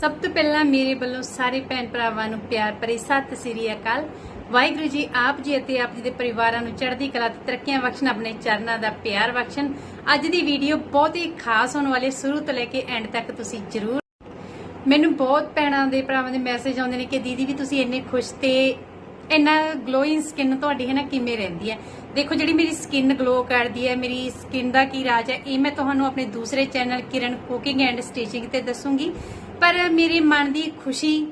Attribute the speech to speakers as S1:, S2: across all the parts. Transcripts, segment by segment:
S1: ਸਭ ਤੋਂ ਪਹਿਲਾਂ ਮੇਰੇ ਵੱਲੋਂ ਸਾਰੇ ਭੈਣ ਭਰਾਵਾਂ ਨੂੰ ਪਿਆਰ ਭਰੀ ਸਤਿ ਸ੍ਰੀ ਅਕਾਲ। ਵਾਹਿਗੁਰੂ ਜੀ, ਆਪ ਜੀ ਅਤੇ ਆਪ ਜੀ ਦੇ ਪਰਿਵਾਰਾਂ ਨੂੰ ਚੜ੍ਹਦੀ ਕਲਾ ਤੇ ਤਰੱਕੀਆਂ ਬਖਸ਼ਣ, ਆਪਣੇ ਚਰਨਾਂ ਦਾ ਪਿਆਰ ਬਖਸ਼ਣ। ਅੱਜ ਦੀ ਵੀਡੀਓ ਬਹੁਤ ਹੀ ਖਾਸ ਹੋਣ ਵਾਲੀ ਸ਼ੁਰੂ ਤੋਂ ਲੈ ਕੇ ਐਂਡ ਤੱਕ ਤੁਸੀਂ ਜ਼ਰੂਰ ਮੈਨੂੰ ਬਹੁਤ ਭੈਣਾਂ ਦੇ ਭਰਾਵਾਂ ਦੇ ਮੈਸੇਜ ਆਉਂਦੇ ਨੇ ਕਿ ਦੀਦੀ ਵੀ ਤੁਸੀਂ ਇੰਨੇ ਖੁਸ਼ ਤੇ ਇੰਨਾ ਗਲੋਇੰਗ ਸਕਿਨ ਤੁਹਾਡੀ ਹੈ ਨਾ, ਕਿਵੇਂ ਰਹਿੰਦੀ ਹੈ? ਦੇਖੋ, ਜਿਹੜੀ ਮੇਰੀ ਸਕਿਨ ਗਲੋ ਕਰਦੀ ਹੈ, ਮੇਰੀ ਸਕਿਨ ਦਾ ਕੀ ਰਾਜ ਹੈ, ਇਹ ਮੈਂ ਤੁਹਾਨੂੰ ਆਪਣੇ ਦੂਸਰੇ channel Kiran cooking and stitching ਤੇ ਦੱਸੂਗੀ। ਪਰ ਮੇਰੇ ਮਨ ਦੀ ਖੁਸ਼ੀ,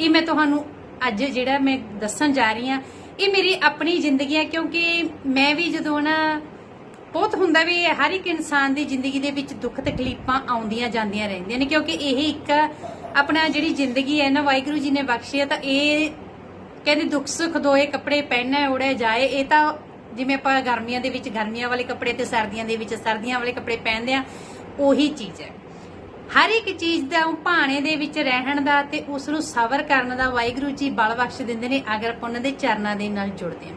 S1: ਇਹ ਮੈਂ ਤੁਹਾਨੂੰ ਅੱਜ ਜਿਹੜਾ ਮੈਂ ਦੱਸਣ ਜਾ ਰਹੀ ਹਾਂ, ਇਹ ਮੇਰੀ ਆਪਣੀ ਜ਼ਿੰਦਗੀ ਹੈ ਕਿਉਂਕਿ ਮੈਂ ਵੀ ਜਦੋਂ ਨਾ ਬਹੁਤ ਹੁੰਦਾ ਵੀ ਹਰ ਇੱਕ ਇਨਸਾਨ ਦੀ ਜ਼ਿੰਦਗੀ ਦੇ ਵਿੱਚ ਦੁੱਖ ਤਕਲੀਫਾਂ ਆਉਂਦੀਆਂ ਜਾਂਦੀਆਂ ਰਹਿੰਦੀਆਂ ਨੇ, ਕਿਉਂਕਿ ਇਹ ਇੱਕ ਆਪਣਾ ਜਿਹੜੀ ਜ਼ਿੰਦਗੀ ਹੈ ਨਾ, ਵਾਹਿਗੁਰੂ ਜੀ ਨੇ ਬਖਸ਼ੀ ਹੈ, ਤਾਂ ਇਹ ਕਹਿੰਦੇ ਦੁੱਖ ਸੁੱਖ ਦੋਏ ਕੱਪੜੇ ਪਹਿਨਾ, ਉੜੇ ਜਾਏ, ਇਹ ਤਾਂ ਜਿਵੇਂ ਆਪਾਂ ਗਰਮੀਆਂ ਦੇ ਵਿੱਚ ਗਰਮੀਆਂ ਵਾਲੇ ਕੱਪੜੇ ਤੇ ਸਰਦੀਆਂ ਦੇ ਵਿੱਚ ਸਰਦੀਆਂ ਵਾਲੇ ਕੱਪੜੇ ਪਹਿਨਦੇ ਆ ਉਹੀ ਚੀਜ਼ ਹੈ। ਹਰ ਇੱਕ ਚੀਜ਼ ਦਾ ਭਾਣੇ ਦੇ ਵਿੱਚ ਰਹਿਣ ਦਾ ਤੇ ਉਸ ਨੂੰ ਸਬਰ ਕਰਨ ਦਾ ਵਾਹਿਗੁਰੂ ਜੀ ਬਲ ਬਖਸ਼ ਦਿੰਦੇ ਨੇ, ਅਗਰ ਆਪਾਂ ਉਹਨਾਂ ਦੇ ਚਰਨਾਂ ਦੇ ਨਾਲ ਜੁੜਦੇ ਹਾਂ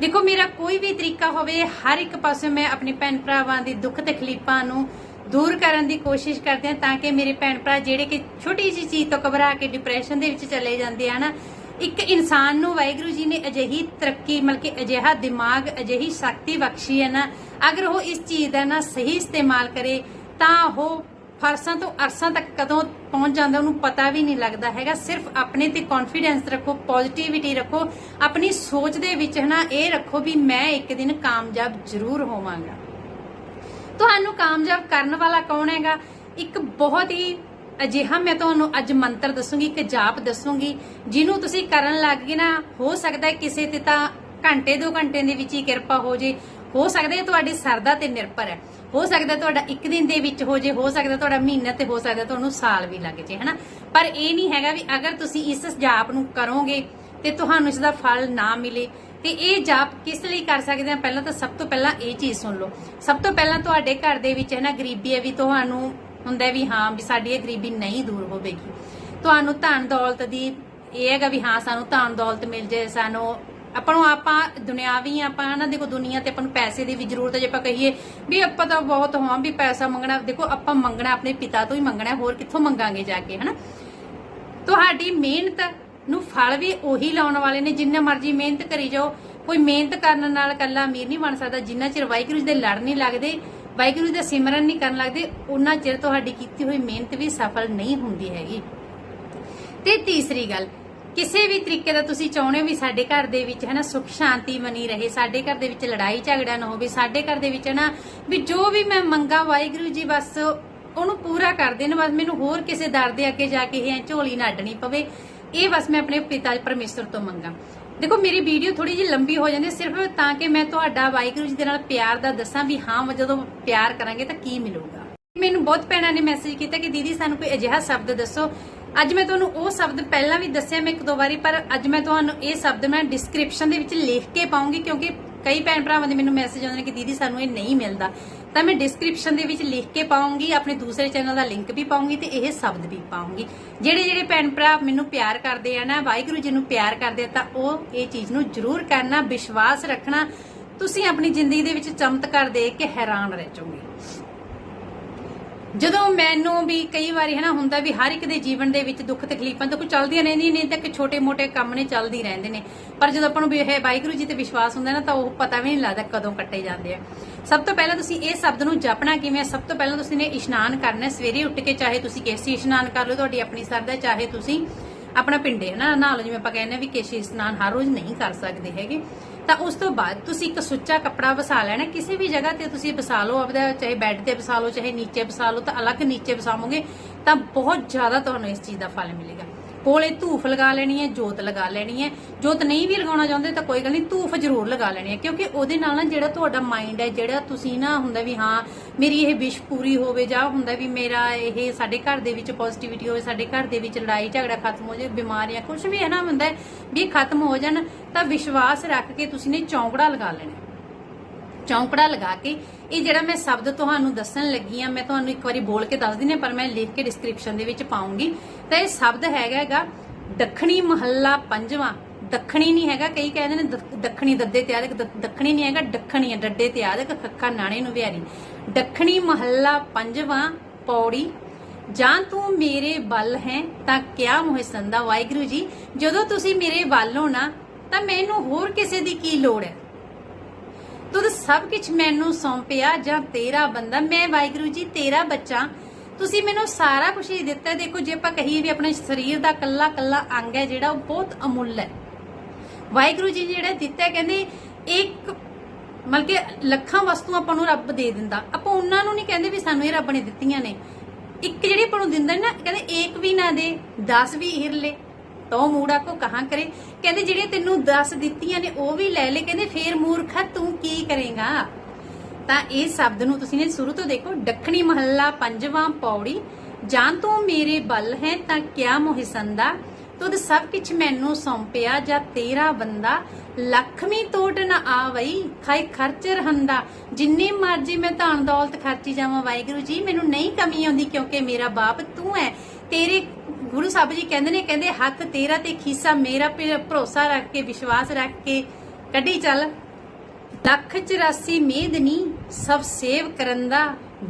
S1: ਦੇਖੋ, ਮੇਰਾ ਕੋਈ ਵੀ ਤਰੀਕਾ ਹੋਵੇ, ਹਰ ਇੱਕ ਪਾਸੇ ਮੈਂ ਆਪਣੇ ਭੈਣ ਭਰਾਵਾਂ ਦੀ ਦੁੱਖ ਤਕਲੀਫਾਂ ਨੂੰ ਦੂਰ ਕਰਨ ਦੀ ਕੋਸ਼ਿਸ਼ ਕਰਦੇ ਹਾਂ, ਤਾਂ ਕਿ ਮੇਰੇ ਭੈਣ ਭਰਾ ਜਿਹੜੇ ਕਿ ਛੋਟੀ ਜਿਹੀ ਚੀਜ਼ ਤੋਂ ਘਬਰਾ ਕੇ ਡਿਪਰੈਸ਼ਨ ਦੇ ਵਿੱਚ ਚਲੇ ਜਾਂਦੇ ਆ ਨਾ, ਇੱਕ ਇਨਸਾਨ ਨੂੰ ਵਾਹਿਗੁਰੂ ਜੀ ਨੇ ਅਜਿਹੀ ਤਰੱਕੀ, ਮਤਲਬ ਅਜਿਹਾ ਦਿਮਾਗ, ਅਜਿਹੀ ਸ਼ਕਤੀ ਬਖਸ਼ੀ ਹੈ ਨਾ, ਅਗਰ ਉਹ ਇਸ ਚੀਜ਼ ਦਾ ਨਾ ਸਹੀ ਇਸਤੇਮਾਲ ਕਰੇ, ਤਾਂ ਉਹ ਫਰਸਾਂ ਤੋਂ ਅਰਸਾਂ ਤੱਕ ਕਦੋਂ ਪਹੁੰਚ ਜਾਂਦਾ ਉਹਨੂੰ ਪਤਾ ਵੀ ਨਹੀਂ ਲੱਗਦਾ ਹੈਗਾ। ਸਿਰਫ ਆਪਣੇ ਤੇ ਕੌਨਫੀਡੈਂਸ ਰੱਖੋ ਪੋਜ਼ਿਟਿਵਿਟੀ ਰੱਖੋ, ਆਪਣੀ ਸੋਚ ਦੇ ਵਿੱਚ ਹਨਾ ਇਹ ਰੱਖੋ ਵੀ ਮੈਂ ਇੱਕ ਦਿਨ ਕਾਮਯਾਬ ਜ਼ਰੂਰ ਹੋਵਾਂਗਾ। ਤੁਹਾਨੂੰ ਕਾਮਯਾਬ ਕਰਨ ਵਾਲਾ ਕੌਣ ਹੈਗਾ? ਇੱਕ ਬਹੁਤ ਹੀ ਅਜਿਹਾ ਮੈਂ ਤੁਹਾਨੂੰ ਅੱਜ ਮੰਤਰ ਦੱਸੂਗੀ, ਇੱਕ ਜਾਪ ਦੱਸੂਗੀ, ਜਿਹਨੂੰ ਤੁਸੀਂ ਕਰਨ ਲੱਗ ਗਏ ਨਾ, ਹੋ ਸਕਦਾ ਕਿਸੇ ਤੇ ਤਾਂ ਘੰਟੇ ਦੋ ਘੰਟੇ ਦੇ ਵਿੱਚ ਹੀ ਕਿਰਪਾ ਹੋ ਜੇ ਹੋ ਸਕਦਾ ਹੈ ਤੁਹਾਡੀ ਸਰਦਾ ਤੇ ਨਿਰਭਰ ਹੈ। ਹੋ ਸਕਦਾ ਤੁਹਾਡਾ ਇੱਕ ਦਿਨ ਦੇ ਵਿੱਚ ਹੋ ਜੇ, ਹੋ ਸਕਦਾ ਤੁਹਾਡਾ ਮਹੀਨਾ ਤੇ ਹੋ ਸਕਦਾ ਤੁਹਾਨੂੰ ਸਾਲ ਵੀ ਲੱਗ ਜੇ, ਹਨਾ? ਪਰ ਇਹ ਨਹੀਂ ਹੈਗਾ ਵੀ ਅਗਰ ਤੁਸੀਂ ਇਸ ਜਾਪ ਨੂੰ ਕਰੋਗੇ ਤੇ ਤੁਹਾਨੂੰ ਇਸ ਦਾ ਫਲ ਨਾ ਮਿਲੇ, ਤੇ ਇਹ ਜਾਪ ਕਿਸ ਲਈ ਕਰ ਸਕਦੇ ਆ? ਪਹਿਲਾਂ ਤਾਂ ਸਭ ਤੋਂ ਪਹਿਲਾਂ ਇਹ ਚੀਜ਼ ਸੁਣ ਲਓ। ਸਭ ਤੋਂ ਪਹਿਲਾਂ ਤੁਹਾਡੇ ਘਰ ਦੇ ਵਿੱਚ ਹੈ ਨਾ ਗਰੀਬੀ ਹੈ ਵੀ ਤੁਹਾਨੂੰ ਹੁੰਦਾ ਵੀ ਹਾਂ, ਵੀ ਸਾਡੀ ਇਹ ਗਰੀਬੀ ਨਹੀਂ ਦੂਰ ਹੋਵੇਗੀ। ਤੁਹਾਨੂੰ ਧਨ ਦੌਲਤ ਦੀ, ਇਹ ਹੈਗਾ ਵੀ ਹਾਂ, ਸਾਨੂੰ ਧਨ ਦੌਲਤ ਮਿਲ ਜੇ, ਸਾਨੂੰ ਆਪਾਂ ਨੂੰ ਆਪਾਂ ਦੁਨਿਆਵੀ ਆਪਾਂ ਨਾ ਦੇਖੋ ਦੁਨੀਆ ਤੇ ਆਪਾਂ ਨੂੰ ਪੈਸੇ ਦੀ ਵੀ ਜ਼ਰੂਰਤ ਹੈ ਜੇ ਆਪਾਂ ਕਹੀਏ ਵੀ ਆਪਾਂ ਤਾਂ ਬਹੁਤ ਹਾਂ ਵੀ ਪੈਸਾ ਮੰਗਣਾ, ਦੇਖੋ ਆਪਾਂ ਮੰਗਣਾ, ਆਪਣੇ ਪਿਤਾ ਤੋਂ ਹੀ ਮੰਗਣਾ, ਹੋਰ ਕਿੱਥੋਂ ਮੰਗਾਂਗੇ ਜਾ ਕੇ, ਹਨਾ? ਤੁਹਾਡੀ ਮਿਹਨਤ ਨੂੰ ਫਲ ਵੀ ਉਹੀ ਲਾਉਣ ਵਾਲੇ ਨੇ, ਜਿੰਨਾ ਮਰਜ਼ੀ ਮਿਹਨਤ ਕਰੀ ਜਾਓ। ਕੋਈ ਮਿਹਨਤ ਕਰਨ ਨਾਲ ਕੱਲਾ ਅਮੀਰ ਨਹੀਂ ਬਣ ਸਕਦਾ, ਜਿੰਨਾ ਚਿਰ ਵਾਹਿਗੁਰੂ ਜੀ ਦੇ ਲੜ ਨਹੀਂ ਲੱਗਦੇ, ਵਾਹਿਗੁਰੂ ਜੀ ਦਾ ਸਿਮਰਨ ਨਹੀਂ ਕਰਨ ਲੱਗਦੇ ਉਹਨਾਂ ਚਿਰ ਤੁਹਾਡੀ ਕੀਤੀ ਹੋਈ ਮਿਹਨਤ ਵੀ ਸਫਲ ਨਹੀਂ ਹੁੰਦੀ ਹੈਗੀ। ਤੇ ਤੀਸਰੀ ਗੱਲ ਕਿਸੇ ਵੀ ਤਰੀਕੇ ਦਾ ਤੁਸੀਂ ਚਾਹੁੰਦੇ ਹੋ ਵੀ ਸਾਡੇ ਘਰ ਦੇ ਵਿੱਚ ਹੈ ਸੁਖ ਸ਼ਾਂਤੀ ਬਣੀ ਰਹੇ, ਸਾਡੇ ਘਰ ਦੇ ਵਿੱਚ ਲੜਾਈ ਝਗੜਾ ਨਾ ਹੋਵੇ, ਸਾਡੇ ਘਰ ਦੇ ਵਿੱਚ ਹੈ ਵੀ ਜੋ ਵੀ ਮੈਂ ਮੰਗਾ, ਵਾਹਿਗੁਰੂ ਜੀ ਬਸ ਉਹਨੂੰ ਪੂਰਾ ਕਰ ਦੇਣ, ਬਸ ਮੈਨੂੰ ਹੋਰ ਕਿਸੇ ਦਰ ਦੇ ਅੱਗੇ ਜਾ ਕੇ ਇਹ ਝੋਲੀ ਨਾ ਅੱਡਣੀ ਪਵੇ, ਇਹ ਬਸ ਮੈਂ ਆਪਣੇ ਪਿਤਾ ਪਰਮੇਸ਼ਰ ਤੋਂ ਮੰਗਾ। ਦੇਖੋ, ਮੇਰੀ ਵੀਡੀਓ ਥੋੜੀ ਜਿਹੀ ਲੰਬੀ ਹੋ ਜਾਂਦੀ, ਸਿਰਫ ਤਾਂ ਕਿ ਮੈਂ ਤੁਹਾਡਾ ਵਾਹਿਗੁਰੂ ਜੀ ਦੇ ਨਾਲ ਪਿਆਰ ਦਾ ਦੱਸਾਂ ਵੀ ਹਾਂ ਜਦੋਂ ਪਿਆਰ ਕਰਾਂਗੇ ਤਾਂ ਕੀ ਮਿਲੂਗਾ। ਮੈਨੂੰ ਬਹੁਤ ਭੈਣਾਂ ਨੇ ਮੈਸੇਜ ਕੀਤਾ ਕਿ ਦੀਦੀ, ਸਾਨੂੰ ਕੋਈ ਅਜਿਹਾ ਸ਼ਬਦ ਦੱਸੋ ਅੱਜ ਮੈਂ ਤੁਹਾਨੂੰ ਉਹ ਸ਼ਬਦ ਪਹਿਲਾਂ ਵੀ ਦੱਸਿਆ ਮੈਂ ਇੱਕ ਦੋ ਵਾਰੀ, ਪਰ ਅੱਜ ਮੈਂ ਤੁਹਾਨੂੰ ਇਹ ਸ਼ਬਦ ਮੈਂ ਡਿਸਕ੍ਰਿਪਸ਼ਨ ਦੇ ਵਿੱਚ ਲਿਖ ਕੇ ਪਾਉਂਗੀ ਕਿਉਂਕਿ ਕਈ ਭੈਣ ਭਰਾਵਾਂ ਦੇ ਮੈਨੂੰ ਮੈਸੇਜ ਆਉਂਦੇ ਨੇ ਕਿ ਦੀਦੀ ਸਾਨੂੰ ਇਹ ਨਹੀਂ ਮਿਲਦਾ। ਤਾਂ ਮੈਂ ਡਿਸਕ੍ਰਿਪਸ਼ਨ ਦੇ ਵਿੱਚ ਲਿਖ ਕੇ ਪਾਉਂਗੀ, ਆਪਣੇ ਦੂਸਰੇ ਚੈਨਲ ਦਾ ਲਿੰਕ ਵੀ ਪਾਉਂਗੀ ਤੇ ਇਹ ਸ਼ਬਦ ਵੀ ਪਾਉਂਗੀ। ਜਿਹੜੇ ਜਿਹੜੇ ਭੈਣ ਭਰਾ ਮੈਨੂੰ ਪਿਆਰ ਕਰਦੇ ਆ ਨਾ, ਵਾਹਿਗੁਰੂ ਜੀ ਨੂੰ ਪਿਆਰ ਕਰਦੇ ਆ, ਤਾਂ ਉਹ ਇਹ ਚੀਜ਼ ਨੂੰ ਜ਼ਰੂਰ ਕਰਨਾ, ਵਿਸ਼ਵਾਸ ਰੱਖਣਾ। ਤੁਸੀਂ ਆਪਣੀ ਜ਼ਿੰਦਗੀ ਦੇ ਵਿੱਚ ਚਮਤਕਾਰ ਦੇਖ ਕੇ ਹੈਰਾਨ ਰਹਿ ਜਾਓਗੇ। ਜਦੋਂ ਮੈਨੂੰ ਵੀ ਕਈ ਵਾਰੀ ਹਨਾ ਹੁੰਦਾ ਵੀ ਹਰ ਇੱਕ ਦੇ ਜੀਵਨ ਦੇ ਵਿੱਚ ਦੁੱਖ ਤਕਲੀਫਾਂ ਤਾਂ ਕੋਈ ਚੱਲਦੀਆਂ ਰਹਿੰਦੀਆਂ ਨੇ ਤਾਂ ਕਿ ਛੋਟੇ-ਮੋਟੇ ਕੰਮ ਨੇ ਚੱਲਦੀ ਰਹਿੰਦੇ ਨੇ। ਪਰ ਜਦੋਂ ਆਪਾਂ ਨੂੰ ਵੀ ਇਹ ਵਾਹਿਗੁਰੂ ਜੀ ਤੇ ਵਿਸ਼ਵਾਸ ਹੁੰਦਾ ਨਾ ਤਾਂ ਉਹ ਪਤਾ ਵੀ ਨਹੀਂ ਲੱਗਦਾ ਕਦੋਂ ਕੱਟੇ ਜਾਂਦੇ ਆ। ਸਭ ਤੋਂ ਪਹਿਲਾਂ ਤੁਸੀਂ ਇਹ ਸ਼ਬਦ ਨੂੰ ਜਪਣਾ ਕਿਵੇਂ ਹੈ? ਸਭ ਤੋਂ ਪਹਿਲਾਂ ਤੁਸੀਂ ਨੇ ਇਸ਼ਨਾਨ ਕਰਨਾ, ਸਵੇਰੇ ਉੱਠ ਕੇ ਚਾਹੇ ਤੁਸੀਂ ਕੇਸੀ ਇਸ਼ਨਾਨ ਕਰ ਲਓ, ਤੁਹਾਡੀ ਆਪਣੀ ਸਰਦਾ ਚਾਹੇ ਤੁਸੀਂ ਆਪਣਾ ਪਿੰਡੇ ਹਨਾ ਨਾ ਜਿਵੇਂ ਆਪਾਂ ਕਹਿੰਦੇ ਆ ਵੀ ਕੇਸੀ ਇਸ਼ਨਾਨ ਹਰ ਰੋਜ਼ ਨਹੀਂ ਕਰ ਸਕਦੇ ਹੈਗੇ। ਤਾਂ ਉਸ ਤੋਂ ਬਾਅਦ ਤੁਸੀਂ ਇੱਕ ਸੁੱਚਾ ਕੱਪੜਾ ਵਸਾ ਲੈਣਾ, ਕਿਸੇ ਵੀ ਜਗ੍ਹਾ ਤੇ ਤੁਸੀਂ ਵਸਾ ਲਓ, ਆਪਦਾ ਚਾਹੇ ਬੈੱਡ ਤੇ ਵਸਾ ਲਓ, ਚਾਹੇ ਨੀਚੇ ਵਸਾ ਲਓ, ਤਾਂ ਅਲੱਗ ਨੀਚੇ ਵਸਾਵੋਗੇ, ਤਾਂ ਬਹੁਤ ਜ਼ਿਆਦਾ ਤੁਹਾਨੂੰ ਇਸ ਚੀਜ਼ ਦਾ ਫਲ ਮਿਲੇਗਾ। ਕੋਲੇ ਧੂਫ ਲਗਾ ਲੈਣੀ ਹੈ, ਜੋਤ ਲਗਾ ਲੈਣੀ ਹੈ। ਜੋਤ ਨਹੀਂ ਵੀ ਲਗਾਉਣਾ ਚਾਹੁੰਦੇ ਤਾਂ ਕੋਈ ਗੱਲ ਨਹੀਂ, ਧੂਫ ਜ਼ਰੂਰ ਲਗਾ ਲੈਣੀ ਹੈ, ਕਿਉਂਕਿ ਉਹਦੇ ਨਾਲ ਨਾ ਜਿਹੜਾ ਤੁਹਾਡਾ ਮਾਈਂਡ ਹੈ, ਜਿਹੜਾ ਤੁਸੀਂ ਨਾ ਹੁੰਦਾ ਵੀ ਹਾਂ, ਮੇਰੀ ਇਹ ਵਿਸ਼ ਪੂਰੀ ਹੋਵੇ ਜਾਂ ਹੁੰਦਾ ਵੀ ਮੇਰਾ ਇਹ ਸਾਡੇ ਘਰ ਦੇ ਵਿੱਚ ਪੋਜ਼ਿਟਿਵਿਟੀ ਹੋਵੇ, ਸਾਡੇ ਘਰ ਦੇ ਵਿੱਚ ਲੜਾਈ ਝਗੜਾ ਖਤਮ ਹੋ ਜਾਵੇ ਬਿਮਾਰੀਆਂ ਕੁਝ ਵੀ ਹੈ ਨਾ ਹੁੰਦਾ ਵੀ ਖਤਮ ਹੋ ਜਾਣ, ਤਾਂ ਵਿਸ਼ਵਾਸ ਰੱਖ ਕੇ ਤੁਸੀਂ ਨੇ ਚੌਂਕੜਾ ਲਗਾ ਲੈਣਾ ਚੌਂਕੜਾ ਲਗਾ ਕੇ, ਇਹ ਜਿਹੜਾ ਮੈਂ ਸ਼ਬਦ ਤੁਹਾਨੂੰ ਦੱਸਣ ਲੱਗੀ ਆ ਮੈਂ ਤੁਹਾਨੂੰ ਇੱਕ ਵਾਰੀ ਬੋਲ ਕੇ ਦੱਸ ਦਿੰਦੀ ਪਰ ਮੈਂ ਲਿਖ ਕੇ ਡਿਸਕ੍ਰਿਪਸ਼ਨ ਦੇ ਵਿੱਚ ਪਾਉਂਗੀ। ਤਾਂ ਇਹ ਸ਼ਬਦ ਹੈਗਾ ਹੈਗਾ, ਦੱਖਣੀ ਮਹੱਲਾ ਪੰਜਵਾਂ। ਦੱਖਣੀ ਨਹੀਂ ਹੈਗਾ, ਕਈ ਕਹਿੰਦੇ ਨੇ ਦੱਖਣੀ ਦੱਦੇ ਤੇ ਆਦਿਕ ਦੱਖਣੀ ਨਹੀਂ ਹੈਗਾ, ਦੱਖਣੀ ਹੈ ਡੱਡੇ ਤੇ ਆਦਿਕ ਖੱਖਾ ਨਾਣੇ ਨੂੰ ਵਿਹਾਰੀ ਦੱਖਣੀ ਮਹੱਲਾ ਪੰਜਵਾਂ, ਪੌੜੀ। ਜਾਂ ਤੂੰ ਮੇਰੇ ਵੱਲ ਹੈ, ਤਾਂ ਕਿਆ ਮੁਹਸੰਦਾ? ਵਾਹਿਗੁਰੂ ਜੀ, ਜਦੋਂ ਤੁਸੀਂ ਮੇਰੇ ਵੱਲ ਹੋ ਨਾ, ਤਾਂ ਮੈਨੂੰ ਹੋਰ ਕਿਸੇ ਦੀ ਕੀ ਲੋੜ ਹੈ? ਤੁਧ ਸਭ ਕੁਝ ਮੈਨੂੰ ਸੌਂਪਿਆ ਜਾਂ ਤੇਰਾ ਬੰਦਾ, ਮੈਂ ਵਾਹਿਗੁਰੂ ਜੀ, ਤੇਰਾ ਬੱਚਾ। ਤੁਸੀਂ ਮੈਨੂੰ ਸਾਰਾ ਕੁਝ ਹੀ ਦਿੱਤਾ ਦੇਖੋ, ਜੇ ਆਪਾਂ ਕਹੀਏ ਵੀ ਆਪਣੇ ਸਰੀਰ ਦਾ ਕੱਲਾ ਕੱਲਾ ਅੰਗ ਹੈ, ਜਿਹੜਾ ਉਹ ਬਹੁਤ ਅਮੁੱਲ ਹੈ। ਵਾਹਿਗੁਰੂ ਜੀ ਨੇ ਜਿਹੜਾ ਦਿੱਤਾ ਕਹਿੰਦੇ ਇੱਕ, ਮਤਲਬ ਕਿ ਲੱਖਾਂ ਵਸਤੂਆਂ ਆਪਾਂ ਨੂੰ ਰੱਬ ਦੇ ਦਿੰਦਾ। ਆਪਾਂ ਉਹਨਾਂ ਨੂੰ ਨਹੀਂ ਕਹਿੰਦੇ ਵੀ ਸਾਨੂੰ ਇਹ ਰੱਬ ਨੇ ਦਿੱਤੀਆਂ ਨੇ। ਇੱਕ ਜਿਹੜੀ ਆਪਾਂ ਨੂੰ ਦਿੰਦਾ ਨਾ, ਕਹਿੰਦੇ ਏਕ ਵੀ ਨਾ ਦੇ 10 ਵੀ ਹਿਰ ਤੋ ਮੂੜਾ ਕੋ ਕਹਾਂ ਕਰੇ? ਕਹਿੰਦੇ ਜਿਹੜੇ ਤੈਨੂੰ 10 ਦਿੱਤੀਆਂ ਨੇ, ਉਹ ਵੀ ਲੈ ਲੈ। ਕਹਿੰਦੇ ਫੇਰ ਮੂਰਖਾ, ਤੂੰ ਕੀ ਕਰੇਗਾ? ਤਾਂ ਇਹ ਸ਼ਬਦ ਨੂੰ ਤੁਸੀਂ ਨੇ ਸ਼ੁਰੂ ਤੋਂ ਦੇਖੋ, ਦੱਖਣੀ ਮਹੱਲਾ, ਪੰਜਵਾਂ ਪੌੜੀ ਜਾਂ ਤੂੰ ਮੇਰੇ ਬਲ ਹੈ, ਤਾਂ ਕਿਆ ਮੁਹਸੰਦਾ? ਤੁਧ ਸਭ ਕੁਝ ਮੈਨੂੰ ਸੌਂਪਿਆ, ਜਾਂ ਤੇਰਾ ਬੰਦਾ? ਲਖਮੀ ਤੋਟ ਨਾ ਆਵਈ ਖਾਈ ਖਰਚ ਰਹੰਦਾ ਜਿੰਨੇ ਮਰਜ਼ੀ ਮੈਂ ਧਨ ਦੌਲਤ ਖਰਚੀ ਜਾਵਾਂ, ਵਾਹਿਗੁਰੂ ਜੀ, ਮੈਨੂੰ ਨਹੀਂ ਕਮੀ ਆਉਂਦੀ, ਕਿਉਂਕਿ ਮੇਰਾ ਬਾਪ ਤੂੰ ਹੈ। ਤੇਰੇ ਗੁਰੂ ਸਾਹਿਬ ਜੀ ਕਹਿੰਦੇ ਨੇ, ਕਹਿੰਦੇ ਹੱਥ ਤੇਰਾ ਤੇ ਖੀਸਾ ਮੇਰਾ ਭਰੋਸਾ ਰੱਖ ਕੇ, ਵਿਸ਼ਵਾਸ ਰੱਖ ਕੇ ਕੱਢੀ ਚੱਲ। ਲੱਖ 84 ਮੇਦਨੀ ਸਭ ਸੇਵ ਕਰੰਦਾ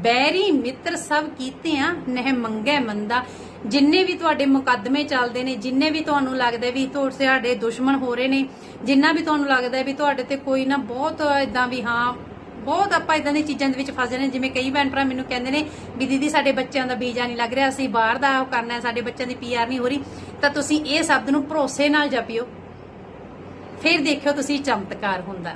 S1: ਬੈਰੀ ਮਿੱਤਰ ਸਭ ਕੀਤੇ ਆ ਨਹਿ ਮੰਗੇ ਮੰਦਾ। ਜਿੰਨੇ ਵੀ ਤੁਹਾਡੇ ਮੁਕੱਦਮੇ ਚੱਲਦੇ ਨੇ, ਜਿੰਨੇ ਵੀ ਤੁਹਾਨੂੰ ਲੱਗਦਾ ਵੀ ਤੁਹਾਡੇ ਦੁਸ਼ਮਣ ਹੋ ਰਹੇ ਨੇ, ਜਿੰਨਾ ਵੀ ਤੁਹਾਨੂੰ ਲੱਗਦਾ ਵੀ ਤੁਹਾਡੇ ਤੇ ਕੋਈ ਨਾ ਬਹੁਤ ਇਦਾਂ ਵੀ, ਹਾਂ ਬਹੁਤ ਆਪਾਂ ਇਦਾਂ ਦੀਆਂ ਚੀਜ਼ਾਂ ਦੇ ਵਿੱਚ ਫਸ ਜਾਂਦੇ ਨੇ ਜਿਵੇਂ ਕਈ ਭੈਣ ਭਰਾ ਮੈਨੂੰ ਕਹਿੰਦੇ ਨੇ ਵੀ ਦੀਦੀ ਸਾਡੇ ਬੱਚਿਆਂ ਦਾ ਵੀਜ਼ਾ ਨਹੀਂ ਲੱਗ ਰਿਹਾ, ਅਸੀਂ ਬਾਹਰ ਦਾ ਕਰਨਾ ਹੈ, ਸਾਡੇ ਬੱਚਿਆਂ ਦੀ ਪੀਆਰ ਨਹੀਂ ਹੋ ਰਹੀ। ਤਾਂ ਤੁਸੀਂ ਇਹ ਸ਼ਬਦ ਨੂੰ ਭਰੋਸੇ ਨਾਲ ਜਪਿਓ। ਫਿਰ ਦੇਖਿਓ ਤੁਸੀਂ ਚਮਤਕਾਰ ਹੁੰਦਾ।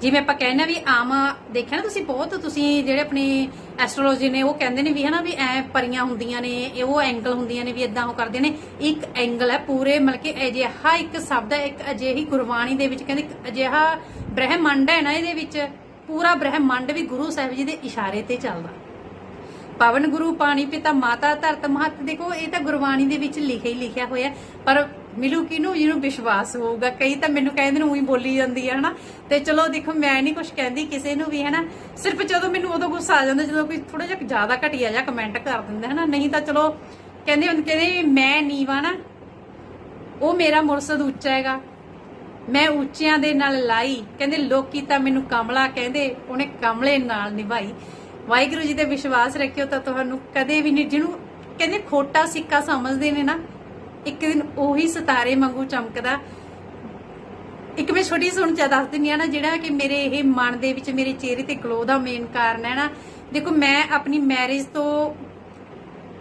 S1: ਜਿਵੇਂ ਆਪਾਂ ਕਹਿੰਦੇ ਵੀ ਆਮ ਦੇਖਿਆ ਨਾ ਤੁਸੀਂ ਬਹੁਤ, ਤੁਸੀਂ ਜਿਹੜੇ ਆਪਣੇ ਐਸਟ੍ਰੋਲੋਜੀ ਨੇ ਉਹ ਕਹਿੰਦੇ ਨੇ ਵੀ ਹਨਾ ਵੀ ਐ ਪਰੀਆਂ ਹੁੰਦੀਆਂ ਨੇ, ਇਹ ਉਹ ਐਂਗਲ ਹੁੰਦੀਆਂ ਨੇ ਵੀ ਇਦਾਂ ਉਹ ਕਰਦੇ ਨੇ। ਇੱਕ ਐਂਗਲ ਹੈ ਪੂਰੇ, ਮਤਲਬ ਕਿ ਅਜਿਹਾ ਇੱਕ ਸ਼ਬਦ ਹੈ, ਇੱਕ ਅਜਿਹੀ ਗੁਰਬਾਣੀ ਦੇ ਵਿੱਚ ਕਹਿੰਦੇ ਅਜਿਹਾ ਬ੍ਰਹਿਮੰਡ ਹੈ ਨਾ ਇਹਦੇ ਵਿੱਚ। ਪੂਰਾ ਬ੍ਰਹਿਮੰਡ ਵੀ ਗੁਰੂ ਸਾਹਿਬ ਜੀ ਦੇ ਇਸ਼ਾਰੇ ਤੇ ਚੱਲਦਾ। ਪਵਨ ਗੁਰੂ, ਪਾਣੀ ਪਿਤਾ, ਮਾਤਾ, ਧਰਤ, ਮਹਤ, ਦੇਖੋ, ਇਹ ਤਾਂ ਗੁਰਬਾਣੀ ਦੇ ਵਿੱਚ ਲਿਖਿਆ ਹੀ ਲਿਖਿਆ ਹੋਇਆ ਪਰ ਮਿਲੂ ਕਿਨੂੰ ਜਿਹਨੂੰ ਵਿਸ਼ਵਾਸ ਹੋਊਗਾ। ਕਈ ਤਾਂ ਮੈਨੂੰ ਕਹਿੰਦੇ ਨੇ, ਉਹੀ ਬੋਲੀ ਜਾਂਦੀ ਹੈ, ਹਨਾ? ਤੇ ਚਲੋ, ਦੇਖੋ, ਮੈਂ ਨਹੀਂ ਕੁਝ ਕਹਿੰਦੀ ਕਿਸੇ ਨੂੰ ਵੀ, ਹਨਾ? ਸਿਰਫ ਜਦੋਂ ਮੈਨੂੰ ਉਦੋਂ ਗੁੱਸਾ ਆ ਜਾਂਦਾ, ਜਦੋਂ ਕੋਈ ਥੋੜਾ ਜਿਹਾ ਜ਼ਿਆਦਾ ਘਟੀਆ ਜਿਹਾ ਕਮੈਂਟ ਕਰ ਦਿੰਦਾ, ਹਨਾ? ਨਹੀਂ ਤਾਂ ਚਲੋ, ਕਹਿੰਦੇ ਹੁੰਦੇ, ਕਹਿੰਦੇ ਮੈਂ ਨੀਵਾ ਨਾ, ਉਹ ਮੇਰਾ ਮੁਰਸ਼ਦ ਉੱਚਾ ਹੈਗਾ। ਮੈਂ ਉੱਚਿਆਂ ਦੇ ਨਾਲ ਲਾਈ। ਕਹਿੰਦੇ, ਲੋਕੀ ਤਾਂ ਮੈਨੂੰ ਕਮਲਾ ਕਹਿੰਦੇ, ਉਹਨੇ ਕਮਲੇ ਨਾਲ ਨਿਭਾਈ। ਵਾਹਿਗੁਰੂ ਜੀ ਤੇ ਵਿਸ਼ਵਾਸ ਰੱਖਿਓ ਤਾਂ ਤੁਹਾਨੂੰ ਕਦੇ ਵੀ ਨਹੀਂ ਜਿਹਨੂੰ ਕਹਿੰਦੇ ਖੋਟਾ ਸਿੱਕਾ ਸਮਝਦੇ ਨੇ ਨਾ, ਇੱਕ ਦਿਨ ਉਹੀ ਸਿਤਾਰੇ ਵਾਂਗੂ ਚਮਕਦਾ। ਇੱਕ ਮੈਂ ਛੋਟੀ ਸੁਣ ਚ ਦੱਸ ਦਿੰਦੀ ਆ ਨਾ, ਜਿਹੜਾ ਕਿ ਮੇਰੇ ਇਹ ਮਨ ਦੇ ਵਿੱਚ, ਮੇਰੇ ਚਿਹਰੇ ਤੇ ਗਲੋ ਦਾ ਮੇਨ ਕਾਰਨ ਹੈ ਨਾ। ਦੇਖੋ, ਮੈਂ ਆਪਣੀ ਮੈਰਿਜ ਤੋਂ,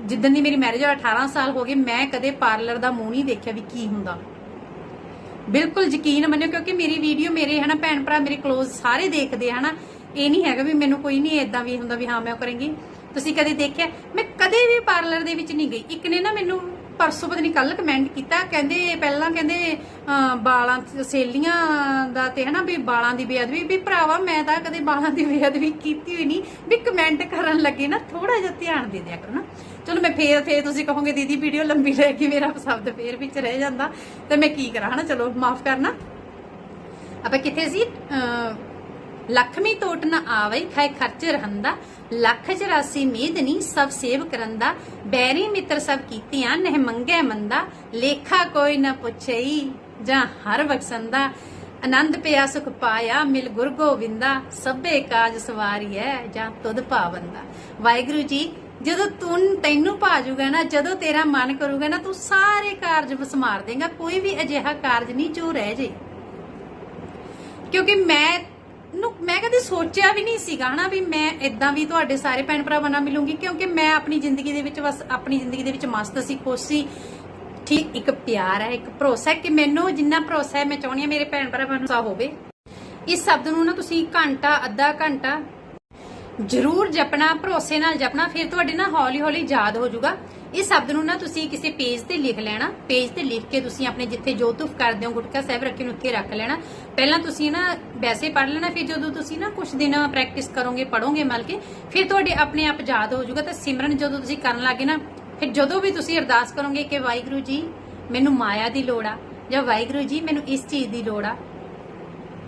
S1: ਜਿੱਦਣ ਦੀ ਮੇਰੀ ਮੈਰਿਜ ਹੋਈ 18 ਸਾਲ ਹੋ ਗਏ, ਮੈਂ ਕਦੇ ਪਾਰਲਰ ਦਾ ਮੂੰਹ ਨਹੀਂ ਦੇਖਿਆ ਵੀ ਕੀ ਹੁੰਦਾ। ਬਿਲਕੁਲ ਯਕੀਨ ਮੰਨਿਓ, ਕਿਉਂਕਿ ਮੇਰੀ ਵੀਡੀਓ ਮੇਰੇ, ਹਨਾ, ਭੈਣ ਭਰਾ ਮੇਰੇ ক্লোਜ਼ ਸਾਰੇ ਦੇਖਦੇ ਆ, ਹਨਾ। ਇਹ ਨਹੀਂ ਹੈਗਾ ਵੀ ਮੈਨੂੰ ਕੋਈ ਨਹੀਂ ਇਦਾਂ ਵੀ ਹੁੰਦਾ ਵੀ ਹਾਂ, ਮੈਂ ਕਰਾਂਗੀ। ਤੁਸੀਂ ਕਦੇ ਦੇਖਿਆ? ਮੈਂ ਕਦੇ ਵੀ ਪਾਰਲਰ ਦੇ ਵਿੱਚ ਨਹੀਂ ਗਈ। ਇੱਕ ਨੇ ਨਾ ਮੈਨੂੰ ਪਰਸੋਂ ਪਤਾ ਨਹੀਂ ਕੱਲ ਕਮੈਂਟ ਕੀਤਾ, ਕਹਿੰਦੇ ਪਹਿਲਾਂ ਕਹਿੰਦੇ ਬਾਲਾਂ ਚ- ਸੇਲੀਆਂ ਦਾ ਤੇ, ਹਨਾ, ਵੀ ਬਾਲਾਂ ਦੀ ਬੇਅਦਬੀ, ਵੀ ਭਰਾਵਾ ਮੈਂ ਤਾਂ ਕਦੇ ਬਾਲਾਂ ਦੀ ਬੇਅਦਬੀ ਕੀਤੀ ਹੋਈ ਨਹੀਂ। ਵੀ ਕਮੈਂਟ ਕਰਨ ਲੱਗੇ ਨਾ ਥੋੜਾ ਜਿਹਾ ਧਿਆਨ ਦੇ ਦਿਆ ਕਰੋ ਨਾ। ਚਲੋ ਮੈਂ ਫੇਰ ਫੇਰ ਤੁਸੀਂ ਕਹੋਗੇ, ਦੀਦੀ ਵੀਡੀਓ ਲੰਬੀ ਰਹਿ ਗਈ, ਮੇਰਾ ਸ਼ਬਦ ਫੇਰ ਵਿੱਚ ਰਹਿ ਜਾਂਦਾ। ਤੇ ਮੈਂ ਕੀ ਕਰਾਂ, ਹਨਾ? ਚਲੋ, ਮਾਫ ਕਰਨਾ। ਆਪਾਂ ਕਿੱਥੇ ਸੀ? ਲਖਮੀ ਟੋਟ ਨਾ ਆਵੇ ਖਾਏ ਖਰਚ ਰਹੰਦਾ। ਲੱਖ 84 ਮੇਦਨੀ ਸਭ ਸੇਵ ਕਰੰਦਾ। ਬੈਰੀ ਮਿੱਤਰ ਸਭ ਕੀਤੀਆਂ, ਨਹਿ ਮੰਗੇ ਮੰਦਾ। ਲੇਖਾ ਕੋਈ ਨਾ ਪੁੱਛਈ, ਜਾਂ ਹਰ ਬਖਸ਼ੰਦਾ। ਆਨੰਦ ਪਿਆ, ਸੁਖ ਪਾਇਆ, ਮਿਲ ਗੁਰ ਗੋਵਿੰਦਾ। ਸਭੇ ਕਾਜ ਹੈ ਜਾਂ ਤੁਧ ਪਾਵੰਦਾ ਵਾਹਿਗੁਰੂ ਜੀ ਜਦੋਂ ਤੂੰ ਤੈਨੂੰ ਭਾਜੂਗਾ ਨਾ, ਜਦੋਂ ਤੇਰਾ ਮਨ ਕਰੂਗਾ ਨਾ, ਤੂੰ ਸਾਰੇ ਕਾਰਜ ਵਸਮਾਰ ਦੇਗਾ, ਕੋਈ ਵੀ ਅਜਿਹਾ ਕਾਰਜ ਨਹੀਂ ਜੋ ਰਹਿ ਜੇ। ਕਿਉਂਕਿ ਮੈਂ ਨੂੰ ਮੈਂ ਕਦੇ ਸੋਚਿਆ ਵੀ ਨਹੀਂ ਸੀਗਾ ਹਨਾ ਵੀ ਮੈਂ ਇਦਾਂ ਵੀ ਤੁਹਾਡੇ ਸਾਰੇ ਭੈਣ ਭਰਾਵਾਂ ਨਾਲ ਮਿਲੂੰਗੀ, ਕਿਉਂਕਿ ਮੈਂ ਆਪਣੀ ਜ਼ਿੰਦਗੀ ਦੇ ਵਿੱਚ ਬਸ ਆਪਣੀ ਜ਼ਿੰਦਗੀ ਦੇ ਵਿੱਚ ਮਸਤ ਸੀ, ਖੁਸ਼ ਸੀ। ਠੀਕ, ਇੱਕ ਪਿਆਰ ਹੈ, ਇੱਕ ਭਰੋਸਾ ਹੈ ਕਿ ਮੈਨੂੰ ਜਿੰਨਾ ਭਰੋਸਾ ਹੈ ਮੈਂ ਚਾਹੁੰਦੀ ਹਾਂ ਮੇਰੇ ਭੈਣ ਭਰਾਵਾਂ ਨੂੰ ਸਾ ਹੋਵੇ। ਇਸ ਸ਼ਬਦ ਨੂੰ ਨਾ ਤੁਸੀਂ ਘੰਟਾ, ਅੱਧਾ ਘੰਟਾ ਜ਼ਰੂਰ ਜਪਣਾ, ਭਰੋਸੇ ਨਾਲ ਜਪਣਾ, ਫਿਰ ਤੁਹਾਡੇ ਨਾ ਹੌਲੀ ਹੌਲੀ ਯਾਦ ਹੋ ਜਾਊਗਾ। ਇਸ ਸ਼ਬਦ ਨੂੰ ਨਾ ਤੁਸੀਂ ਕਿਸੇ ਪੇਜ ਤੇ ਲਿਖ ਲੈਣਾ। ਪੇਜ ਤੇ ਲਿਖ ਕੇ ਤੁਸੀਂ ਆਪਣੇ ਜਿੱਥੇ ਜੋਤੂਫ ਕਰਦੇ ਹੋ, ਗੁਟਕਾ ਸਾਹਿਬ ਰੱਖੇ ਨੂੰ ਉੱਥੇ ਰੱਖ ਲੈਣਾ। ਪਹਿਲਾਂ ਤੁਸੀਂ ਨਾ ਵੈਸੇ ਪੜ੍ਹ ਲੈਣਾ, ਫਿਰ ਜਦੋਂ ਤੁਸੀਂ ਨਾ ਕੁਝ ਦਿਨ ਪ੍ਰੈਕਟਿਸ ਕਰੋਗੇ ਪੜੋਗੇ ਮਲ ਕੇ, ਫਿਰ ਤੁਹਾਡੇ ਆਪਣੇ ਆਪ ਯਾਦ ਹੋ ਜਾਊਗਾ। ਤਾਂ ਸਿਮਰਨ ਜਦੋਂ ਤੁਸੀਂ ਕਰਨ ਲੱਗੇ ਨਾ, ਫਿਰ ਜਦੋਂ ਵੀ ਤੁਸੀਂ ਅਰਦਾਸ ਕਰੋਗੇ ਕਿ ਵਾਹਿਗੁਰੂ ਜੀ, ਮੈਨੂੰ ਮਾਇਆ ਦੀ ਲੋੜ ਆ, ਜਾਂ ਵਾਹਿਗੁਰੂ ਜੀ, ਮੈਨੂੰ ਇਸ ਚੀਜ਼ ਦੀ ਲੋੜ ਆ,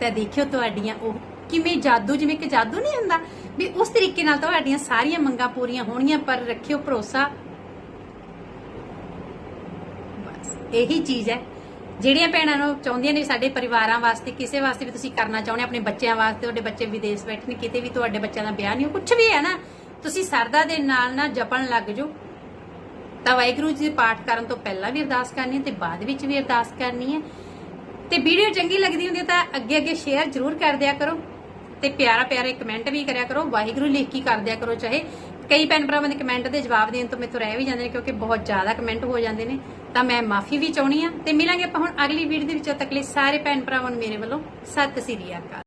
S1: ਤਾਂ ਦੇਖਿਓ ਤੁਹਾਡੀਆਂ ਉਹ ਕਿਵੇਂ ਜਾਦੂ, ਜਿਵੇਂ ਕਿ ਜਾਦੂ ਨਹੀਂ ਹੁੰਦਾ ਵੀ ਉਸ ਤਰੀਕੇ ਨਾਲ ਤੁਹਾਡੀਆਂ ਸਾਰੀਆਂ ਮੰਗਾਂ ਪੂਰੀਆਂ ਹੋਣਗੀਆਂ ਪਰ ਰੱਖਿਓ ਭਰੋਸਾ। ਬਸ, ਇਹੀ ਚੀਜ਼ ਹੈ। ਜਿਹੜੀਆਂ ਭੈਣਾਂ ਨੂੰ ਚਾਹੁੰਦੀਆਂ ਨੇ ਸਾਡੇ ਪਰਿਵਾਰਾਂ ਵਾਸਤੇ, ਕਿਸੇ ਵਾਸਤੇ ਵੀ ਤੁਸੀਂ ਕਰਨਾ ਚਾਹੁੰਦੇ ਆਪਣੇ ਬੱਚਿਆਂ ਵਾਸਤੇ, ਤੁਹਾਡੇ ਬੱਚੇ ਵਿਦੇਸ਼ ਬੈਠੇ ਨੇ, ਕਿਤੇ ਵੀ ਤੁਹਾਡੇ ਬੱਚਿਆਂ ਦਾ ਵਿਆਹ ਨਹੀਂ ਕੁਝ ਵੀ ਹੈ ਨਾ, ਤੁਸੀਂ ਸਰਦਾ ਦੇ ਨਾਲ ਨਾ ਜਪਣ ਲੱਗ ਜਾਓ। ਤਾਂ ਵਾਹਿਗੁਰੂ ਜੀ ਦੇ ਪਾਠ ਕਰਨ ਤੋਂ ਪਹਿਲਾਂ ਵੀ ਅਰਦਾਸ ਕਰਨੀ ਹੈ ਤੇ ਬਾਅਦ ਵਿੱਚ ਵੀ ਅਰਦਾਸ ਕਰਨੀ ਹੈ। ਤੇ ਵੀਡੀਓ ਚੰਗੀ ਲੱਗਦੀ ਹੁੰਦੀ ਹੈ ਤਾਂ ਅੱਗੇ ਅੱਗੇ ਸ਼ੇਅਰ ਜ਼ਰੂਰ ਕਰ ਦਿਆ ਕਰੋ। ਤੇ ਪਿਆਰਾ ਪਿਆਰੇ ਕਮੈਂਟ ਵੀ ਕਰਿਆ ਕਰੋ। ਵਾਹਿਗੁਰੂ ਲਿਖ ਕੇ ਕਰ ਦਿਆ ਕਰੋ, ਚਾਹੇ ਕਈ ਭੈਣ ਭਰਾਵਾਂ ਦੇ ਕਮੈਂਟ ਦੇ ਜਵਾਬ ਦੇਣ ਤੋਂ ਮੈਥੋਂ ਰਹਿ ਵੀ ਜਾਂਦੇ ਨੇ, ਕਿਉਂਕਿ ਬਹੁਤ ਜ਼ਿਆਦਾ ਕਮੈਂਟ ਹੋ ਜਾਂਦੇ ਨੇ। ਤਾਂ ਮੈਂ ਮਾਫੀ ਵੀ ਚਾਹਣੀ ਆ ਤੇ ਮਿਲਾਂਗੇ ਆਪਾਂ ਹੁਣ ਅਗਲੀ ਵੀਡੀਓ ਦੇ ਵਿੱਚ। ਤੱਕ ਲਈ ਸਾਰੇ ਭੈਣ ਭਰਾਵਾਂ ਨੂੰ ਮੇਰੇ ਵੱਲੋਂ ਸਤਿ ਸ੍ਰੀ ਅਕਾਲ।